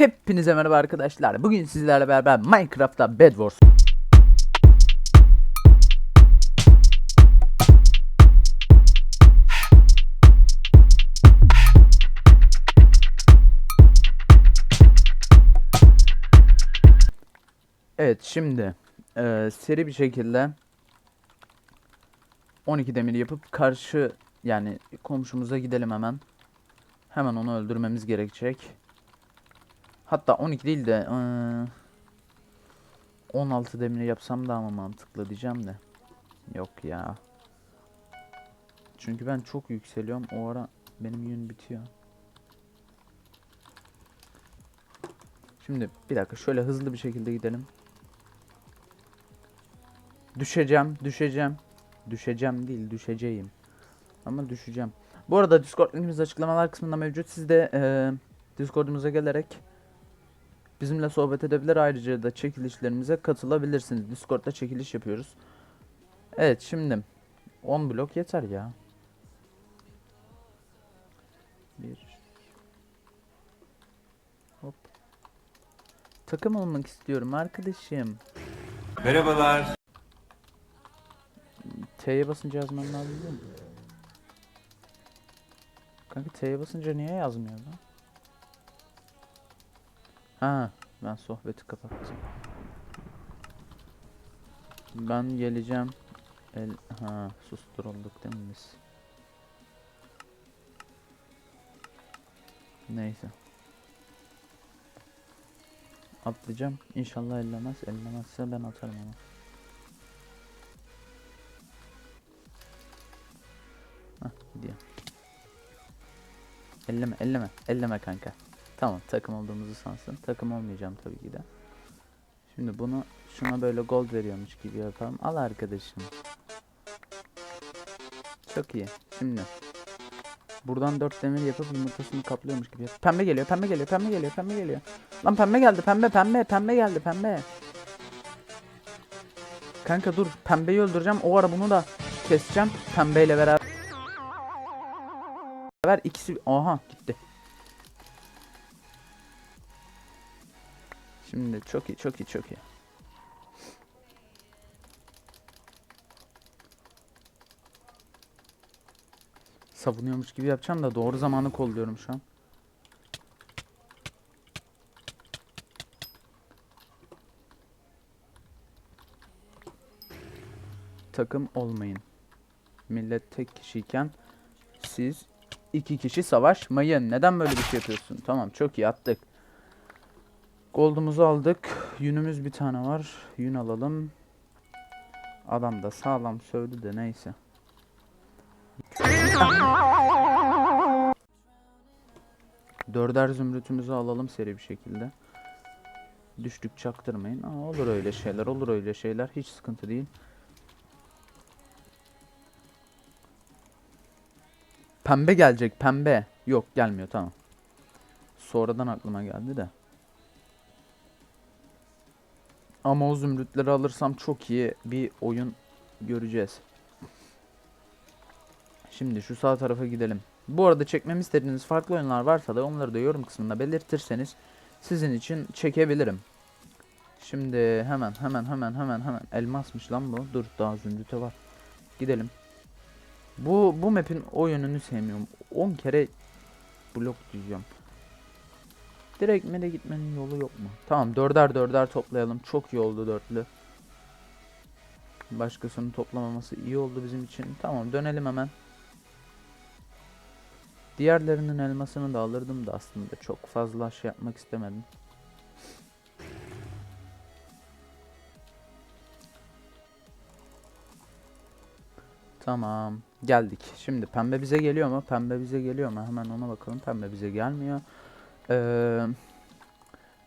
Hepinize merhaba arkadaşlar. Bugün sizlerle beraber Minecraft'ta Bed Wars Evet şimdi eee, seri bir şekilde 12 demir yapıp karşı yani komşumuza gidelim hemen. Hemen onu öldürmemiz gerekecek. Hatta 12 değil de eee, 16 demir yapsam daha mı mantıklı diyeceğim de. Yok ya. Çünkü ben çok yükseliyorum. O ara benim yün bitiyor. Şimdi bir dakika şöyle hızlı bir şekilde gidelim. Düşeceğim, düşeceğim. Düşeceğim değil, düşeceğim. Ama düşeceğim. Bu arada Discord linkimiz açıklamalar kısmında mevcut. Siz de eee Discord'umuza gelerek bizimle sohbet edebilir. Ayrıca da çekilişlerimize katılabilirsiniz. Discord'da çekiliş yapıyoruz. Evet şimdi 10 blok yeter ya. Bir. Hop. Takım olmak istiyorum arkadaşım. Merhabalar. T'ye basınca yazmam lazım değil mi? Kanka T'ye basınca niye yazmıyor lan? Ha, ben sohbeti kapattım. Ben geleceğim. El ha susturulduk değil mi biz? Neyse. Atlayacağım. İnşallah ellemez. Ellemezse ben atarım ama. Hah gidiyor. Elleme elleme elleme kanka. Tamam takım olduğumuzu sansın. Takım olmayacağım tabii ki de. Şimdi bunu şuna böyle gold veriyormuş gibi yapalım. Al arkadaşım. Çok iyi. Şimdi buradan 4 demir yapıp yumurtasını kaplıyormuş gibi. yap. Pembe geliyor, pembe geliyor, pembe geliyor, pembe geliyor. Lan pembe geldi, pembe, pembe, pembe geldi, pembe. Kanka dur, pembeyi öldüreceğim. O ara bunu da keseceğim. Pembeyle beraber. Beraber ikisi aha gitti. Şimdi çok iyi çok iyi çok iyi. Savunuyormuş gibi yapacağım da doğru zamanı kolluyorum şu an. Takım olmayın. Millet tek kişiyken siz iki kişi savaşmayın. Neden böyle bir şey yapıyorsun? Tamam çok iyi attık. Gold'umuzu aldık. Yünümüz bir tane var. Yün alalım. Adam da sağlam sövdü de neyse. Dörder zümrütümüzü alalım seri bir şekilde. Düştük çaktırmayın. Aa, olur öyle şeyler olur öyle şeyler. Hiç sıkıntı değil. Pembe gelecek pembe. Yok gelmiyor tamam. Sonradan aklıma geldi de. Ama o zümrütleri alırsam çok iyi bir oyun göreceğiz. Şimdi şu sağ tarafa gidelim. Bu arada çekmemi istediğiniz farklı oyunlar varsa da onları da yorum kısmında belirtirseniz sizin için çekebilirim. Şimdi hemen hemen hemen hemen hemen elmasmış lan bu. Dur daha zümrüte var. Gidelim. Bu bu map'in o yönünü sevmiyorum. 10 kere blok diyeceğim. Direkt mi de gitmenin yolu yok mu? Tamam dörder dörder toplayalım. Çok iyi oldu dörtlü. Başkasının toplamaması iyi oldu bizim için. Tamam dönelim hemen. Diğerlerinin elmasını da alırdım da aslında çok fazla şey yapmak istemedim. Tamam. Geldik. Şimdi pembe bize geliyor mu? Pembe bize geliyor mu? Hemen ona bakalım. Pembe bize gelmiyor. Ee,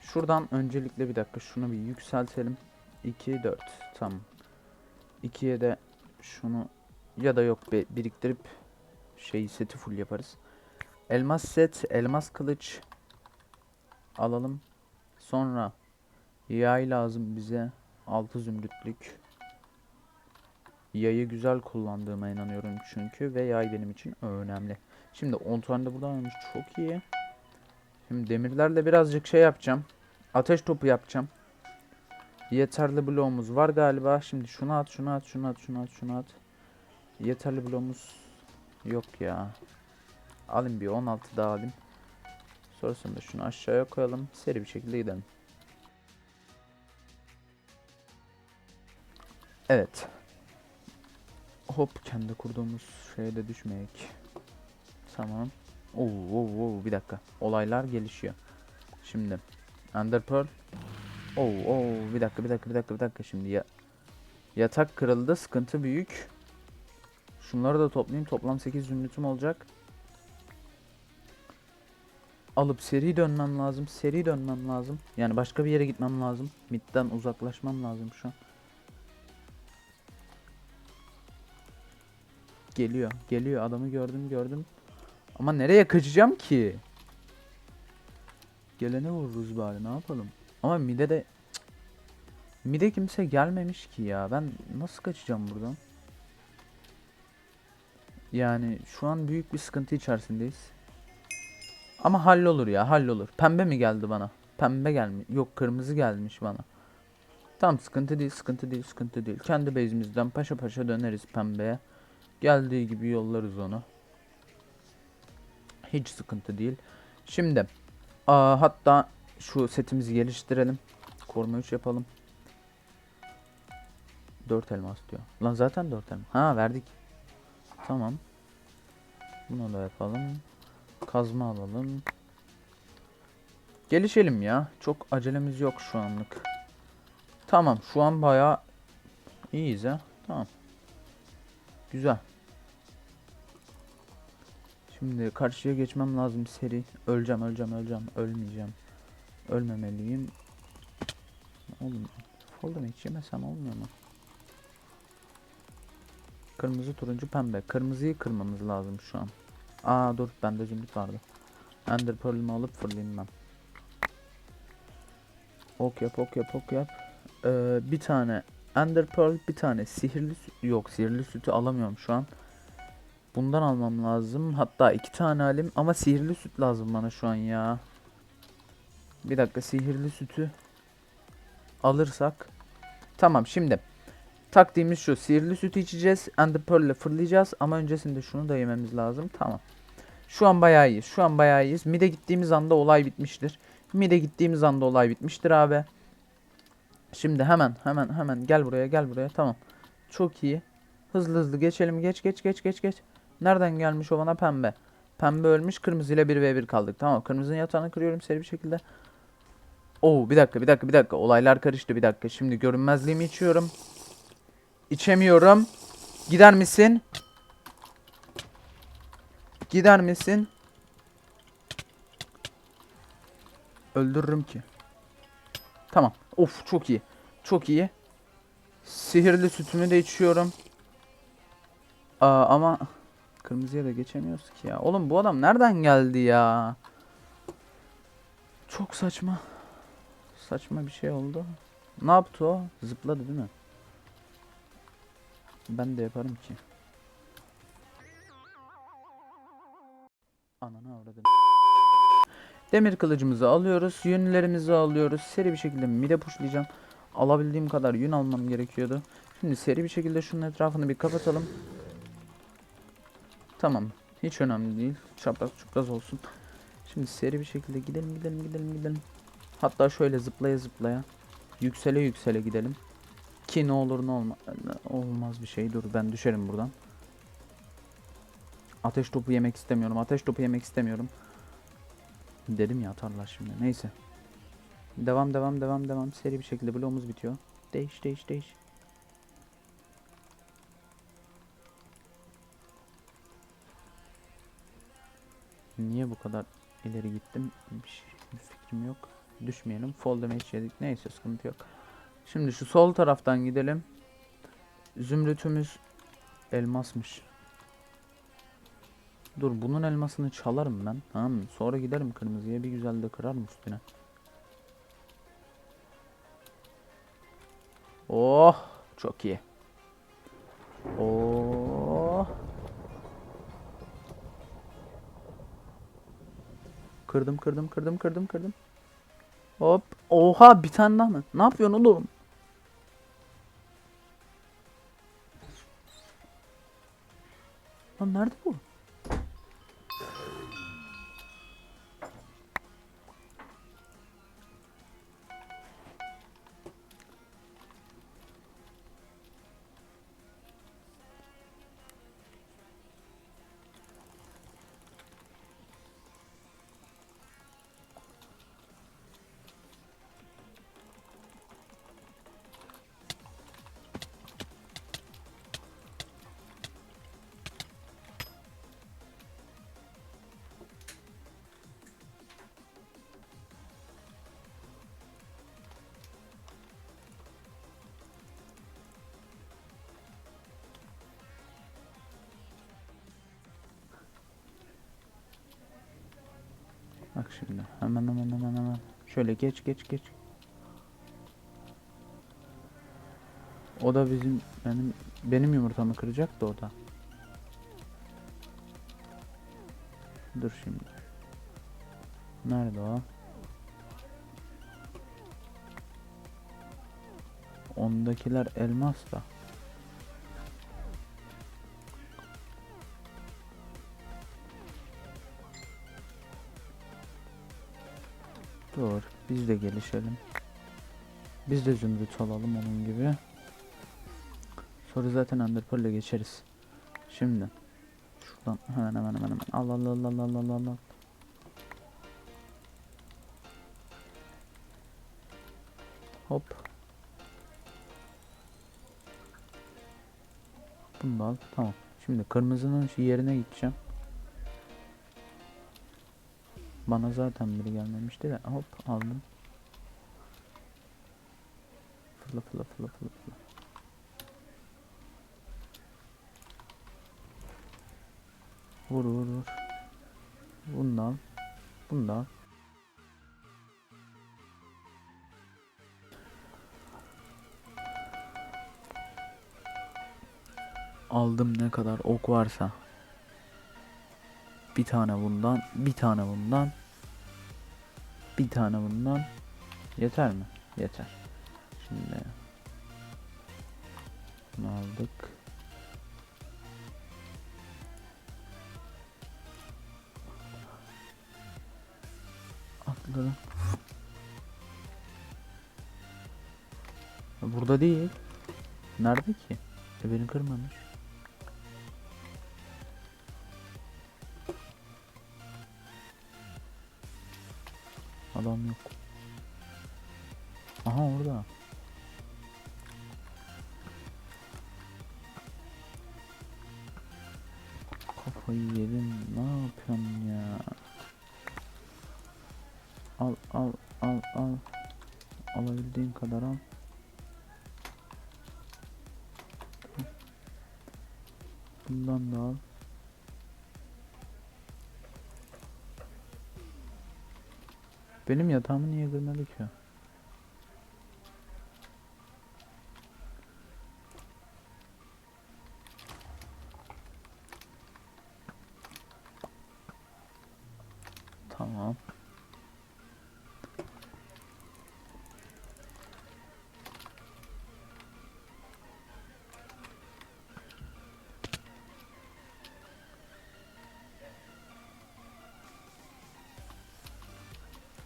şuradan öncelikle bir dakika şunu bir yükseltelim. 2 4 tamam. 2'ye de şunu ya da yok be, biriktirip şey seti full yaparız. Elmas set, elmas kılıç alalım. Sonra yay lazım bize. 6 zümrütlük. Yayı güzel kullandığıma inanıyorum çünkü ve yay benim için önemli. Şimdi 10 tane de buradan varmış çok iyi. Şimdi demirlerle birazcık şey yapacağım. Ateş topu yapacağım. Yeterli bloğumuz var galiba. Şimdi şunu at, şunu at, şunu at, şunu at, şunu at. Yeterli bloğumuz yok ya. Alayım bir 16 daha alayım. Sonrasında şunu aşağıya koyalım. Seri bir şekilde gidelim. Evet. Hop kendi kurduğumuz şeye de düşmeyek. Tamam. Oo, oo, oo, bir dakika. Olaylar gelişiyor. Şimdi Ender Pearl. Oo, oo, bir dakika, bir dakika, bir dakika, bir dakika. Şimdi ya yatak kırıldı, sıkıntı büyük. Şunları da toplayayım. Toplam 8 zümrütüm olacak. Alıp seri dönmem lazım. Seri dönmem lazım. Yani başka bir yere gitmem lazım. Mid'den uzaklaşmam lazım şu an. Geliyor, geliyor. Adamı gördüm, gördüm. Ama nereye kaçacağım ki? Gelene vururuz bari ne yapalım. Ama mide de mide kimse gelmemiş ki ya. Ben nasıl kaçacağım buradan? Yani şu an büyük bir sıkıntı içerisindeyiz. Ama hallolur ya hallolur. Pembe mi geldi bana? Pembe gelmiş. Yok kırmızı gelmiş bana. Tamam sıkıntı değil sıkıntı değil sıkıntı değil. Kendi base'imizden paşa paşa döneriz pembeye. Geldiği gibi yollarız onu. Hiç sıkıntı değil. Şimdi aa, hatta şu setimizi geliştirelim. Koruma 3 yapalım. 4 elmas diyor. Lan zaten 4 elmas. Ha verdik. Tamam. Bunu da yapalım. Kazma alalım. Gelişelim ya. Çok acelemiz yok şu anlık. Tamam şu an bayağı iyiyiz ha. Tamam. Güzel. Şimdi karşıya geçmem lazım seri. Öleceğim, öleceğim, öleceğim. Ölmeyeceğim. Ölmemeliyim. Oğlum, fall damage yemesem olmuyor mu? Kırmızı, turuncu, pembe. Kırmızıyı kırmamız lazım şu an. Aa dur, bende zümrüt vardı. Ender Pearl'ümü alıp fırlayayım ben. Ok yap, ok yap, ok yap. Ee, bir tane Ender Pearl, bir tane sihirli süt. Yok, sihirli sütü alamıyorum şu an. Bundan almam lazım. Hatta iki tane alayım ama sihirli süt lazım bana şu an ya. Bir dakika sihirli sütü alırsak. Tamam şimdi. Taktiğimiz şu. Sihirli sütü içeceğiz. Ender Pearl ile fırlayacağız. Ama öncesinde şunu da yememiz lazım. Tamam. Şu an bayağı iyiyiz. Şu an bayağı iyiyiz. Mide gittiğimiz anda olay bitmiştir. Mide gittiğimiz anda olay bitmiştir abi. Şimdi hemen hemen hemen gel buraya gel buraya. Tamam. Çok iyi. Hızlı hızlı geçelim. Geç geç geç geç geç. Nereden gelmiş o bana pembe? Pembe ölmüş. Kırmızı ile 1v1 kaldık. Tamam. Kırmızının yatağını kırıyorum seri bir şekilde. Oo bir dakika bir dakika bir dakika. Olaylar karıştı bir dakika. Şimdi görünmezliğimi içiyorum. İçemiyorum. Gider misin? Gider misin? Öldürürüm ki. Tamam. Of çok iyi. Çok iyi. Sihirli sütümü de içiyorum. Aa, ama kırmızıya da geçemiyoruz ki ya. Oğlum bu adam nereden geldi ya? Çok saçma. Saçma bir şey oldu. Ne yaptı o? Zıpladı değil mi? Ben de yaparım ki. Ananı avradım. Demir kılıcımızı alıyoruz. Yünlerimizi alıyoruz. Seri bir şekilde mide pushlayacağım. Alabildiğim kadar yün almam gerekiyordu. Şimdi seri bir şekilde şunun etrafını bir kapatalım. Tamam. Hiç önemli değil. Çapraz çupraz olsun. Şimdi seri bir şekilde gidelim gidelim gidelim gidelim. Hatta şöyle zıplaya zıplaya. Yüksele yüksele gidelim. Ki ne olur ne olma olmaz bir şey. Dur ben düşerim buradan. Ateş topu yemek istemiyorum. Ateş topu yemek istemiyorum. Dedim ya atarlar şimdi. Neyse. Devam devam devam devam. Seri bir şekilde bloğumuz bitiyor. Değiş değiş değiş. Niye bu kadar ileri gittim? Bir, fikrim yok. Düşmeyelim. Fall damage yedik. Neyse sıkıntı yok. Şimdi şu sol taraftan gidelim. Zümrütümüz elmasmış. Dur bunun elmasını çalarım ben. Tamam mı? Sonra giderim kırmızıya bir güzel de kırarım üstüne. Oh çok iyi. Kırdım kırdım kırdım kırdım kırdım. Hop. Oha bir tane daha mı? Ne yapıyorsun oğlum? Lan nerede bu? Şimdi. Hemen hemen hemen hemen. Şöyle geç geç geç. O da bizim benim benim yumurtamı kıracak da o da. Dur şimdi. Nerede o? Ondakiler elmas da. Dur biz de gelişelim. Biz de zümrüt alalım onun gibi. Sonra zaten Underpearl ile geçeriz. Şimdi. Şuradan hemen hemen hemen hemen. Al al al al al al al. Hop. Bunu da al. Tamam. Şimdi kırmızının yerine gideceğim. Bana zaten biri gelmemişti de hop aldım. Fırla fırla fırla fırla fırla. Vur vur vur. Bunu da al. Bunu da al. Aldım ne kadar ok varsa. Bir tane bundan, bir tane bundan, bir tane bundan. Yeter mi? Yeter. Şimdi bunu aldık. Atladım. Burada değil. Nerede ki? E beni kırmamış. Adam yok. Aha orada. Kafayı yedim. Benim yatağımı niye kırmadı ki?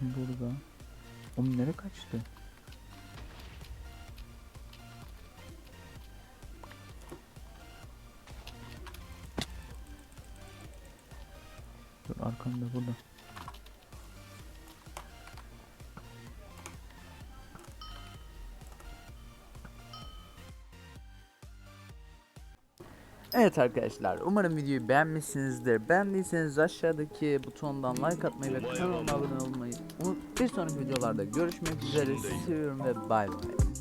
Burada. Oğlum nereye kaçtı? Evet arkadaşlar umarım videoyu beğenmişsinizdir. Beğendiyseniz aşağıdaki butondan like atmayı ve kanalıma abone olmayı unut. Bir sonraki videolarda görüşmek üzere. Seviyorum ve bay bay.